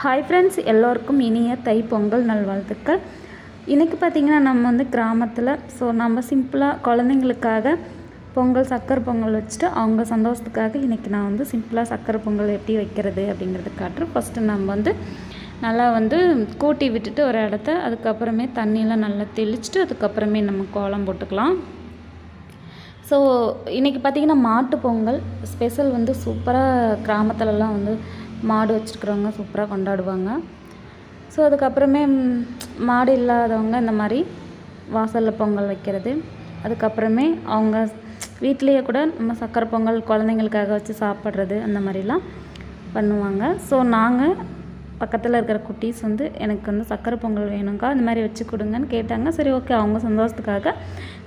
Hi friends எல்லோருக்கும் இனிய தை பொங்கல் நல்வாழ்த்துக்கள். இன்றைக்கி பார்த்திங்கன்னா நம்ம வந்து கிராமத்தில் ஸோ நம்ம சிம்பிளாக குழந்தைங்களுக்காக பொங்கல் சக்கரை பொங்கல் வச்சுட்டு அவங்க சந்தோஷத்துக்காக இன்றைக்கி நான் வந்து சிம்பிளாக சக்கரை பொங்கல் எப்படி வைக்கிறது அப்படிங்கிறது காட்டுறேன். ஃபஸ்ட்டு நம்ம வந்து நல்லா வந்து கூட்டி விட்டுட்டு ஒரு இடத்த அதுக்கப்புறமே தண்ணியெலாம் நல்லா தெளிச்சுட்டு அதுக்கப்புறமே நம்ம கோலம் போட்டுக்கலாம். ஸோ இன்றைக்கி பார்த்திங்கன்னா மாட்டு பொங்கல் ஸ்பெஷல் வந்து சூப்பராக கிராமத்துலலாம் வந்து மாடு வச்சுருக்கிறவங்க சூப்பராக கொண்டாடுவாங்க. ஸோ அதுக்கப்புறமே மாடு இல்லாதவங்க இந்த மாதிரி வாசலில் பொங்கல் வைக்கிறது. அதுக்கப்புறமே அவங்க வீட்லேயே கூட நம்ம சக்கரை பொங்கல் குழந்தைங்களுக்காக வச்சு சாப்பிட்றது அந்த மாதிரிலாம் பண்ணுவாங்க. ஸோ நாங்கள் பக்கத்தில் இருக்கிற குட்டீஸ் வந்து எனக்கு வந்து சக்கரை பொங்கல் வேணுங்க்கா இந்த மாதிரி வச்சு கொடுங்கன்னு கேட்டாங்க. சரி ஓகே அவங்க சந்தோஷத்துக்காக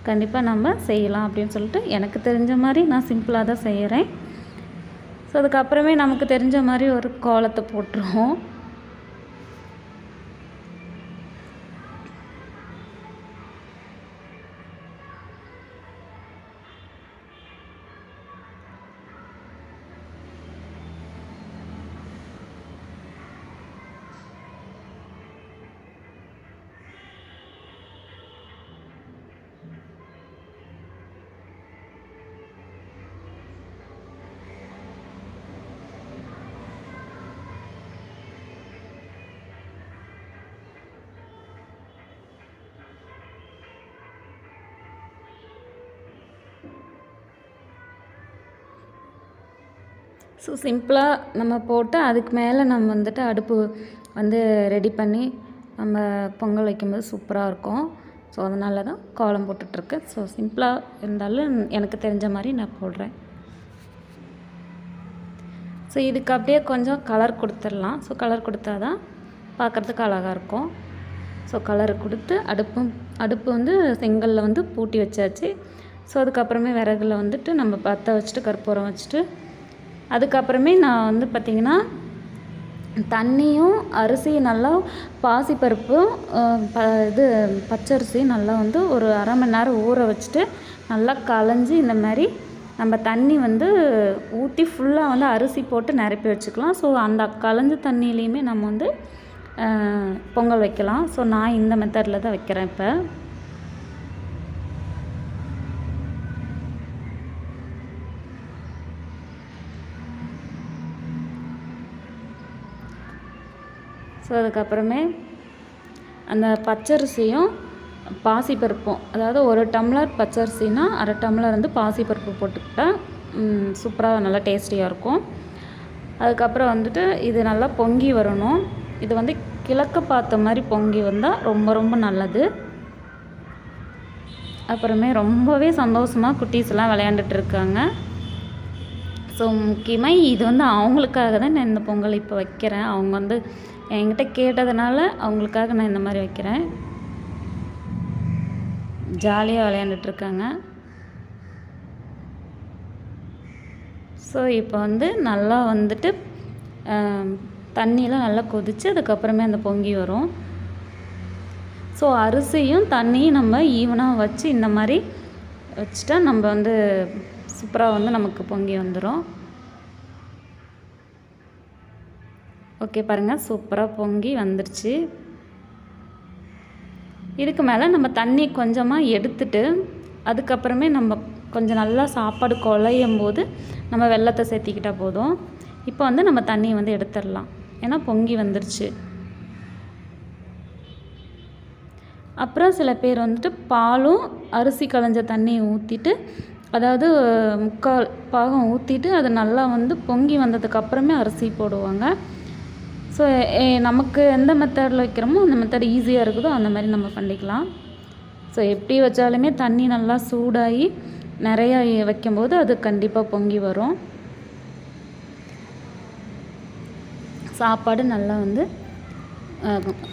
கண்டிப்பாக நம்ம செய்யலாம் அப்படின்னு சொல்லிட்டு எனக்கு தெரிஞ்ச மாதிரி நான் சிம்பிளாக தான் செய்கிறேன் ஸோ அதுக்கப்புறமே நமக்கு தெரிஞ்ச மாதிரி ஒரு கோலத்தை போட்டுருவோம். ஸோ சிம்பிளாக நம்ம போட்டு அதுக்கு மேலே நம்ம வந்துட்டு அடுப்பு வந்து ரெடி பண்ணி நம்ம பொங்கல் வைக்கும்போது சூப்பராக இருக்கும். ஸோ அதனால தான் கோலம் போட்டுட்ருக்கேன் ஸோ சிம்பிளாக இருந்தாலும் எனக்கு தெரிஞ்ச மாதிரி நான் போடுறேன். ஸோ இதுக்கு அப்படியே கொஞ்சம் கலர் கொடுத்துடலாம். ஸோ கலர் கொடுத்தா தான் பார்க்குறதுக்கு அழகாக இருக்கும். ஸோ கலர் கொடுத்து அடுப்பும் அடுப்பு வந்து செங்கலில் வந்து பூட்டி வச்சாச்சு. ஸோ அதுக்கப்புறமே விறகுல வந்துட்டு நம்ம பற்ற வச்சுட்டு கற்பூரம் வச்சுட்டு அதுக்கப்புறமே நான் வந்து பார்த்திங்கன்னா தண்ணியும் அரிசி நல்லா பாசிப்பருப்பும் ப இது பச்சரிசி நல்லா வந்து ஒரு அரை மணி நேரம் ஊற வச்சுட்டு நல்லா களைஞ்சி இந்த மாதிரி நம்ம தண்ணி வந்து ஊற்றி ஃபுல்லாக வந்து அரிசி போட்டு நிரப்பி வச்சுக்கலாம். ஸோ அந்த களைஞ்ச தண்ணியிலையுமே நம்ம வந்து பொங்கல் வைக்கலாம். ஸோ நான் இந்த மெத்தடில் தான் வைக்கிறேன் இப்போ. ஸோ அதுக்கப்புறமே அந்த பச்சரிசியும் பாசிப்பருப்பும் அதாவது ஒரு டம்ளர் பச்சரிசினா அரை டம்ளர் வந்து பாசிப்பருப்பு போட்டுக்கிட்டா சூப்பராக நல்லா டேஸ்டியாக இருக்கும். அதுக்கப்புறம் வந்துட்டு இது நல்லா பொங்கி வரணும். இது வந்து கிழக்க பார்த்த மாதிரி பொங்கி வந்தால் ரொம்ப ரொம்ப நல்லது. அப்புறமே ரொம்பவே சந்தோஷமாக குட்டீஸ்லாம் விளையாண்டுட்டு இருக்காங்க. ஸோ முக்கியமாக இது வந்து அவங்களுக்காக தான் நான் இந்த பொங்கல் இப்போ வைக்கிறேன். அவங்க வந்து என்கிட்ட கேட்டதுனால அவங்களுக்காக நான் இந்த மாதிரி வைக்கிறேன். ஜாலியாக விளையாண்டுட்டு இருக்காங்க ஸோ இப்போ வந்து நல்லா வந்துட்டு தண்ணியெலாம் நல்லா கொதித்து அதுக்கப்புறமே அந்த பொங்கி வரும். ஸோ அரிசியும் தண்ணியும் நம்ம ஈவனாக வச்சு இந்த மாதிரி வச்சுட்டா நம்ம வந்து சூப்பராக வந்து நமக்கு பொங்கி வந்துடும் ஓகே பாருங்கள் சூப்பராக பொங்கி வந்துருச்சு. இதுக்கு மேலே நம்ம தண்ணி கொஞ்சமாக எடுத்துட்டு அதுக்கப்புறமே நம்ம கொஞ்சம் நல்லா சாப்பாடு குழையும் போது நம்ம வெள்ளத்தை சேர்த்திக்கிட்டால் போதும். இப்போ வந்து நம்ம தண்ணியை வந்து எடுத்துடலாம். ஏன்னா பொங்கி வந்துருச்சு. அப்புறம் சில பேர் வந்துட்டு பாலும் அரிசி களைஞ்ச தண்ணியை ஊற்றிட்டு அதாவது முக்கால் பாகம் ஊற்றிட்டு அது நல்லா வந்து பொங்கி வந்ததுக்கப்புறமே அரிசி போடுவாங்க. ஸோ eh, நமக்கு எந்த மெத்தடில் வைக்கிறோமோ அந்த மெத்தட் ஈஸியாக இருக்குதோ அந்த மாதிரி நம்ம பண்ணிக்கலாம். ஸோ எப்படி வச்சாலுமே தண்ணி நல்லா சூடாகி நிறையா வைக்கும்போது அது கண்டிப்பாக பொங்கி வரும். சாப்பாடு நல்லா வந்து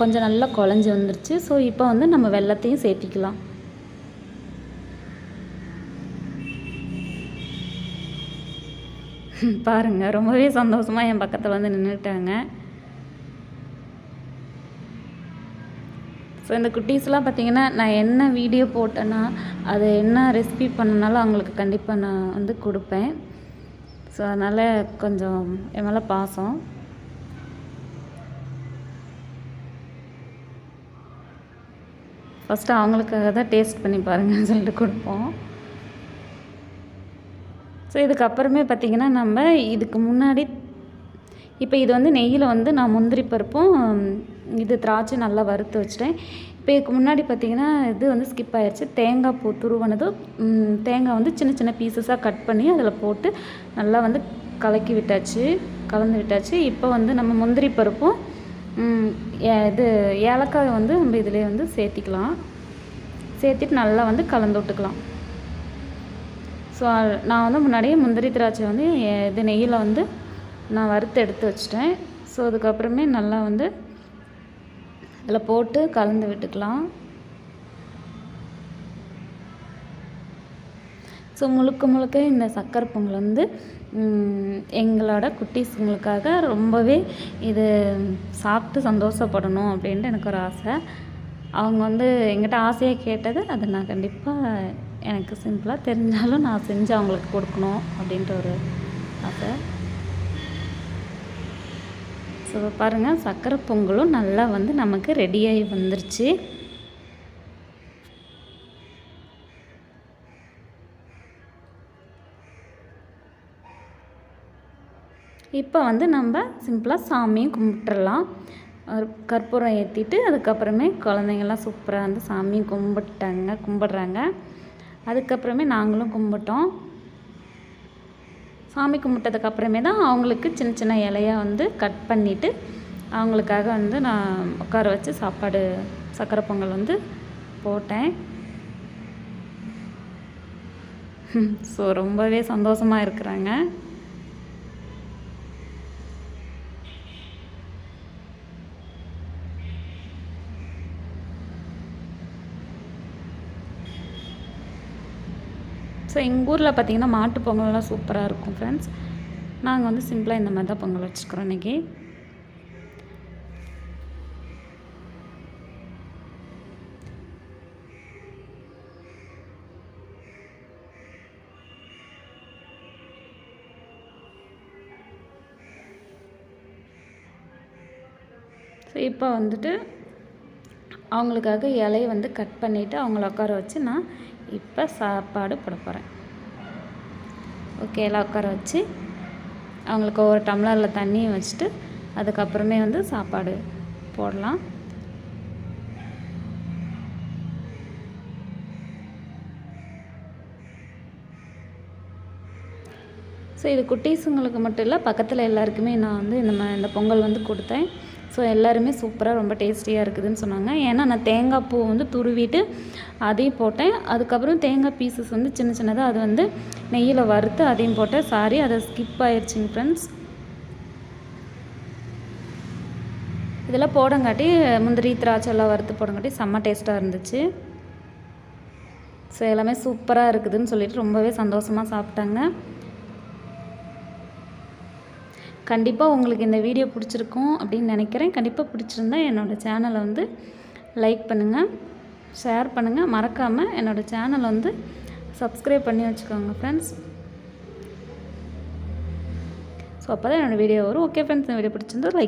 கொஞ்சம் நல்லா குழஞ்சி வந்துருச்சு. ஸோ இப்போ வந்து நம்ம வெள்ளத்தையும் சேர்த்திக்கலாம். பாருங்க ரொம்பவே சந்தோஷமாக என் பக்கத்தில் வந்து நின்றுட்டாங்க ஸோ இந்த குட்டீஸ்லாம் பார்த்திங்கன்னா நான் என்ன வீடியோ போட்டேன்னா அதை என்ன ரெசிபி பண்ணனாலும் அவங்களுக்கு கண்டிப்பாக நான் வந்து கொடுப்பேன். ஸோ அதனால் கொஞ்சம் என் மேலே பாசம். ஃபஸ்ட்டு அவங்களுக்காக தான் டேஸ்ட் பண்ணி பாருங்கன்னு சொல்லிட்டு கொடுப்போம். ஸோ இதுக்கப்புறமே பார்த்திங்கன்னா நம்ம இதுக்கு முன்னாடி இப்போ இது வந்து நெய்யில் வந்து நான் முந்திரி பருப்பும் இது திராட்சை நல்லா வறுத்து வச்சிட்டேன். இப்போ இதுக்கு முன்னாடி பார்த்திங்கன்னா இது வந்து ஸ்கிப் ஆயிடுச்சு தேங்காய் பூ துருவனதும் தேங்காய் வந்து சின்ன சின்ன பீசஸாக கட் பண்ணி அதில் போட்டு நல்லா வந்து கலக்கி விட்டாச்சு. கலந்து விட்டாச்சு. இப்போ வந்து நம்ம முந்திரி பருப்பும் ஏ- இது ஏலக்காய் வந்து நம்ம இதிலே வந்து சேர்த்திக்கலாம். சேர்த்திட்டு நல்லா வந்து கலந்து விட்டுக்கலாம். ஸோ நான் வந்து முன்னாடியே முந்திரி திராட்சை வந்து எ- இது நெய்யில் வந்து நான் வறுத்து எடுத்து வச்சிட்டேன். ஸோ அதுக்கப்புறமே நல்லா வந்து இதில் போட்டு கலந்து விட்டுக்கலாம். ஸோ முழுக்க முழுக்க இந்த சக்கரை பொங்கல் வந்து எங்களோட குட்டீஸுங்களுக்காக ரொம்பவே இது சாப்பிட்டு சந்தோஷப்படணும் அப்படின்ட்டு எனக்கு ஒரு ஆசை. அவங்க வந்து எங்கிட்ட ஆசையாக கேட்டது அதை நான் கண்டிப்பாக எனக்கு சிம்பிளாக தெரிஞ்சாலும் நான் செஞ்சு அவங்களுக்கு கொடுக்கணும் அப்படின்ற ஒரு ஆசை. ஸோ பாருங்கள் சக்கரை பொங்கலும் நல்லா வந்து நமக்கு ரெடியாகி வந்துருச்சு. இப்போ வந்து நம்ம சிம்பிளாக சாமியும் கும்பிட்டுடலாம் ஒரு கற்பூரம் ஏற்றிட்டு அதுக்கப்புறமே குழந்தைங்கள்லாம் சூப்பராக வந்து சாமியும் கும்பிட்டாங்க கும்பிட்றாங்க. அதுக்கப்புறமே நாங்களும் கும்பிட்டோம். சாமி கும்பிட்டதுக்கு அப்புறமே தான் அவங்களுக்கு சின்ன சின்ன இலையாக வந்து கட் பண்ணிவிட்டு அவங்களுக்காக வந்து நான் உட்கார வச்சு சாப்பாடு சக்கரை பொங்கல் வந்து போட்டேன். ஸோ ரொம்பவே சந்தோஷமாக இருக்கிறாங்க. ஸோ எங்கள் ஊரில் பார்த்திங்கன்னா மாட்டு பொங்கல்லாம் சூப்பராக இருக்கும் ஃப்ரெண்ட்ஸ் நாங்கள் வந்து சிம்பிளாக இந்த மாதிரி தான் பொங்கல் வச்சுக்கிறோம் இன்றைக்கி ஸோ இப்போ வந்துட்டு அவங்களுக்காக இலையை வந்து கட் பண்ணிவிட்டு அவங்கள உட்கார வச்சு நான் இப்போ சாப்பாடு போட போகிறேன். ஓகே எல்லாம் உட்கார வச்சு அவங்களுக்கு ஒவ்வொரு டம்ளரில் தண்ணியும் வச்சுட்டு அதுக்கப்புறமே வந்து சாப்பாடு போடலாம். ஸோ இது குட்டீஸுங்களுக்கு மட்டும் இல்லை பக்கத்தில் எல்லாருக்குமே நான் வந்து இந்த இந்த பொங்கல் வந்து கொடுத்தேன். ஸோ எல்லாருமே சூப்பராக ரொம்ப டேஸ்டியாக இருக்குதுன்னு சொன்னாங்க. ஏன்னா நான் தேங்காய் பூ வந்து துருவிட்டு அதையும் போட்டேன். அதுக்கப்புறம் தேங்காய் பீசஸ் வந்து சின்ன சின்னதாக அது வந்து நெய்யில் வறுத்து அதையும் போட்டேன். சாரி அதை ஸ்கிப் ஆயிடுச்சுங்க ஃப்ரெண்ட்ஸ் இதெல்லாம் போடங்காட்டி முந்திரி திராட்சை எல்லாம் வறுத்து போடங்காட்டி செம்ம டேஸ்ட்டாக இருந்துச்சு. ஸோ எல்லாமே சூப்பராக இருக்குதுன்னு சொல்லிட்டு ரொம்பவே சந்தோஷமாக சாப்பிட்டாங்க. கண்டிப்பாக உங்களுக்கு இந்த வீடியோ பிடிச்சிருக்கும் அப்படின்னு நினைக்கிறேன். கண்டிப்பாக பிடிச்சிருந்தா என்னோடய சேனலை வந்து லைக் பண்ணுங்கள் ஷேர் பண்ணுங்கள் மறக்காமல் என்னோடய சேனலை வந்து சப்ஸ்கிரைப் பண்ணி வச்சுக்கோங்க ஃப்ரெண்ட்ஸ் ஸோ அப்போ தான் என்னோடய வீடியோ வரும். ஓகே ஃப்ரெண்ட்ஸ் இந்த வீடியோ பிடிச்சிருந்தா லைக்